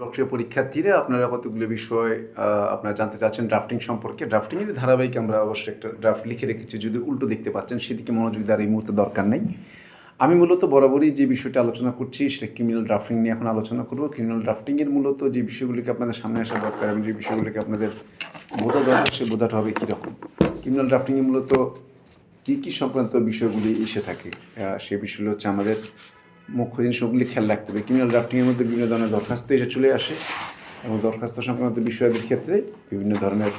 প্রিয় পরীক্ষার্থীরা আপনারা কতগুলো বিষয় আপনারা জানতে চাচ্ছেন ড্রাফটিং সম্পর্কে ড্রাফটিংয়ের ধারাবাহিক আমরা অবশ্যই একটা ড্রাফট লিখে রেখেছি। যদি উল্টো দেখতে পাচ্ছেন, সেদিকে মনোযোগ দেওয়ার এই মুহূর্তে দরকার নেই। আমি মূলত বরাবরই যে বিষয়টা আলোচনা করছি, সেটা ক্রিমিনাল ড্রাফটিং নিয়ে এখন আলোচনা করব। ক্রিমিনাল ড্রাফটিংয়ের মূলত যে বিষয়গুলিকে আপনাদের সামনে আসা দরকার এবং যে বিষয়গুলিকে আপনাদের বোঝা দরকার, সে বোঝাটা হবে কীরকম। ক্রিমিনাল ড্রাফটিংয়ে মূলত কী কী সংক্রান্ত বিষয়গুলি এসে থাকে? সে বিষয়গুলো হচ্ছে আমাদের মুখ্য জিনিসগুলি খেয়াল রাখতে হবে। ক্রিমিনাল ড্রাফটিংয়ের মধ্যে বিভিন্ন ধরনের দরখাস্ত এসে চলে আসে এবং দরখাস্ত সংক্রান্ত বিষয়াদির ক্ষেত্রে বিভিন্ন ধরনের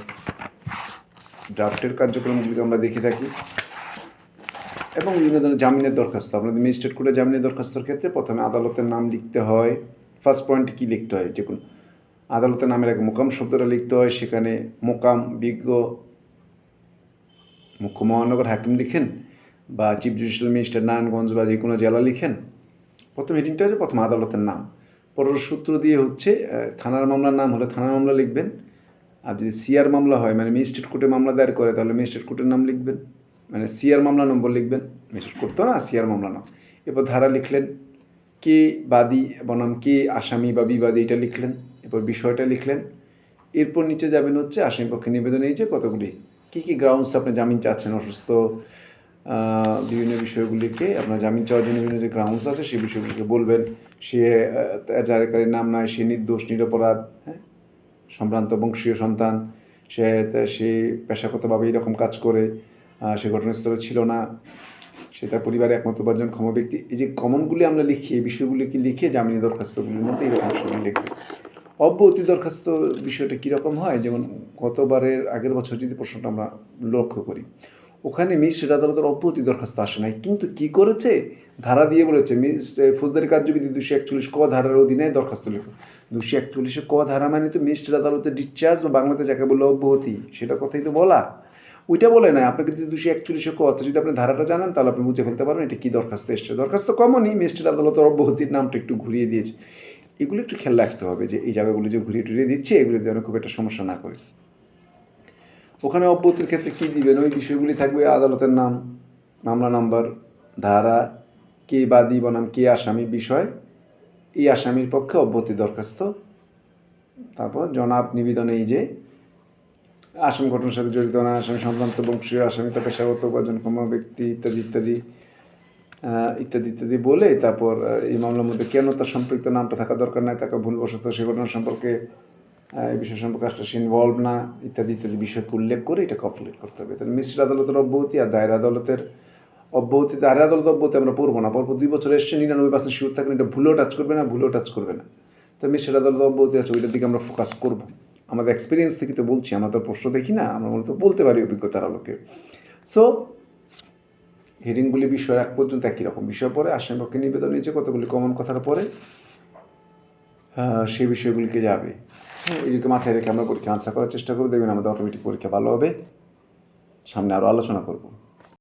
ড্রাফটের কার্যক্রমগুলিকে আমরা দেখে থাকি এবং বিভিন্ন ধরনের জামিনের দরখাস্ত। আপনাদের ম্যাজিস্ট্রেট কোর্টে জামিনের দরখাস্তর ক্ষেত্রে প্রথমে আদালতের নাম লিখতে হয়। ফার্স্ট পয়েন্ট কী লিখতে হয়? যে কোনো আদালতের নামের আগে মোকাম শব্দটা লিখতে হয়। সেখানে মোকাম, বিজ্ঞ, মুখ্য মহানগর হাকিম লিখেন বা চিফ জুডিশিয়াল ম্যাজিস্ট্রেট নারায়ণগঞ্জ বা যে কোনো জেলা লিখেন। প্রথম হেডিংটা হচ্ছে প্রথম আদালতের নাম। পরের সূত্র দিয়ে হচ্ছে থানার মামলার নাম হলে থানার মামলা লিখবেন। আর যদি সিআর মামলা হয় মানে ম্যাজিস্ট্রেট কোর্টে মামলা দায়ের করে, তাহলে ম্যাজিস্ট্রেট কোর্টের নাম লিখবেন। মানে সিআর মামলা নম্বর লিখবেন। ম্যাজিস্ট্রেট কোর্ট তো না সিআর মামলা নাম। এরপর ধারা লিখলেন, কে বাদী বনাম কে আসামি বা বিবাদী এটা লিখলেন। এরপর বিষয়টা লিখলেন। এরপর নিচে যাবেন হচ্ছে আসামি পক্ষে নিবেদন এই যে কতগুলি, কী কী গ্রাউন্ডস আপনি জামিন চাচ্ছেন, অসুস্থ বিভিন্ন বিষয়গুলিকে, আপনার জামিন চাওয়ার জন্য বিভিন্ন যে গ্রাউন্ডস আছে, সেই বিষয়গুলিকে বলবেন। সে জারেকারীর নাম নয় সে নির্দোষ, নিরপরাধ হ্যাঁ? সম্ভ্রান্ত বংশীয় সন্তান। সে সে পেশাগতভাবে এরকম কাজ করে সে ঘটনাস্থলে ছিল না। সে তার পরিবারে একমাত্র উপার্জন ক্ষম ব্যক্তি। এই যে কমনগুলি আমরা লিখি, এই বিষয়গুলিকে লিখে জামিনী দরখাস্তগুলির মধ্যে এরকম বিষয়গুলি লিখবে অব্যাহতি দরখাস্ত বিষয়টা কীরকম হয়? যেমন গতবারের আগের বছর যদি প্রশ্নটা আমরা লক্ষ্য করি ওখানে মিশ্র আদালতের অব্যাহতি দরখাস্ত আসে নাই। কিন্তু কি করেছে? ধারা দিয়ে বলেছে ফৌজদারি কার্যবিধি দুশো একচল্লিশ ক ধারার অধীনে দরখাস্ত লেখো। দুশো একচল্লিশে ক ধারা মানে তো মিস্টার আদালতের ডিসচার্জ বা বাংলাতে যাকে বলল অব্যাহতি, সেটা কথাই তো বলা। ওইটা বলে না আপনাকে যদি দুশো একচল্লিশে ক অর্থ যদি আপনি ধারাটা জানেন, তাহলে আপনি বুঝে ফেলতে পারবেন এটা কী দরখাস্ত এসছে। দরখাস্ত কমনই মিস্টার আদালতের অব্যাহতির নামটা একটু ঘুরিয়ে দিয়েছে। এগুলো একটু খেয়াল রাখতে হবে যে, এই জায়গাগুলো যে ঘুরিয়ে টুরিয়ে দিচ্ছে, এগুলো যেন খুব একটা সমস্যা না করে। ওখানে অব্যতির ক্ষেত্রে কী দিবেন? ওই বিষয়গুলি থাকবে আদালতের নাম, মামলা নাম্বার, ধারা, কে বাদী বনাম কে আসামি বিষয়। এই আসামির পক্ষে অব্যাহতি দরখাস্ত। তারপর জনাব নিবেদন এই যে, আসামি ঘটনার সাথে জড়িত না, আসামি সংক্রান্ত বংশীয়, আসামি তার পেশাগত উপার্জন, ক্ষম, ব্যক্তি ইত্যাদি ইত্যাদি ইত্যাদি ইত্যাদি বলে তারপর এই মামলার মধ্যে কেন তার সম্পৃক্ত নামটা থাকা দরকার নাই তাকে ভুলবশত সে ঘটনা সম্পর্কে এই বিষয় সম্পর্কে ইনভলভ না, ইত্যাদি ইত্যাদি বিষয়কে উল্লেখ করে এটা কমপ্লিট করতে হবে। তাহলে মিশ্র আদালতের অব্যাহতি আর দায়ের আদালতের অব্যাহতি, দায়ের আদালত অব্যাহতি আমরা পড়ব না। পরপর দুই বছর এসছে, নিরানব্বই পার্সেন্ট শিওর থাকলে এটা ভুলেও টাচ করবে না, ভুলেও টাচ করবে না। তো মিশ্র আদালত অব্যাহতি আছে, ওইটার দিকে আমরা ফোকাস করব। আমাদের এক্সপিরিয়েন্স থেকে তো বলছি, আমরা তো প্রশ্ন দেখি না, আমরা মূলত বলতে পারি অভিজ্ঞতার আলোকে। সো হেডিংগুলি বিষয় এক পর্যন্ত একই রকম। বিষয় পরে আসামিপক্ষে নিবেদন নিয়েছে কতগুলি কমন কথার পরে সেই বিষয়গুলিকে যাবে। এদিকে মাথায় রেখে আমরা পরীক্ষা আনসার করার চেষ্টা করব। দেখবেন আমাদের অটোমেটিক পরীক্ষা ভালো হবে। সামনে আরও আলোচনা করব।